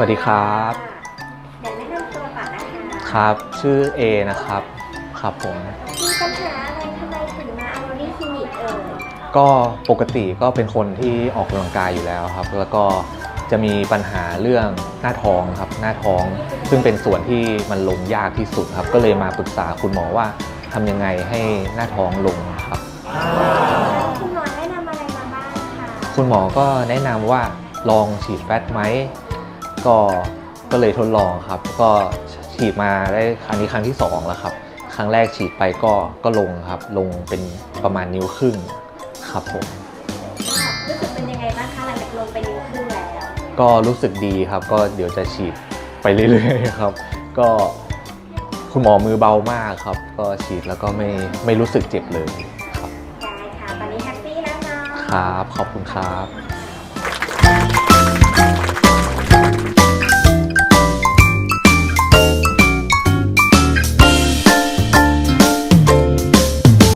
วัสดีครับเดี๋ยวแนะนำตัวก่อนนะคะครับ ชื่อ A นะครับ ครับผม มีปัญหาอะไรทำไมถึงมาเอาโรนี่คลินิกเอ่ยก็ปกติก็เป็นคนที่ออกกำลังกายอยู่แล้วครับ แล้วก็จะมีปัญหาเรื่องหน้าท้องครับ หน้าท้อง ซึ่งเป็นส่วนที่มันลงยากที่สุดครับ ก็เลยมาปรึกษาคุณหมอว่าทำยังไงให้หน้าท้องลงครับ คุณหมอแนะนำอะไรมาบ้างคะคุณหมอก็แนะนำว่าลองฉีดแฟตไหม ก็ก็เลยทดลองครับ ก็ฉีดมาได้ครั้งนี้ครั้งที่สองแล้วครับ ครั้งแรกฉีดไปก็ก็ลงครับ ลงเป็นประมาณนิ้วครึ่งครับผมรู้สึกเป็นยังไงบ้างคะหลังจากลงไปนิ้วครึ่งแล้ว ก็รู้สึกดีครับ ก็เดี๋ยวจะฉีดไปเรื่อยๆครับ ก็คุณหมอมือเบามากครับ ก็ฉีดแล้วก็ไม่ไม่รู้สึกเจ็บเลยครับได้ค่ะ ตอนนี้แฮปปี้แล้วเนาะครับ ขอบคุณครับค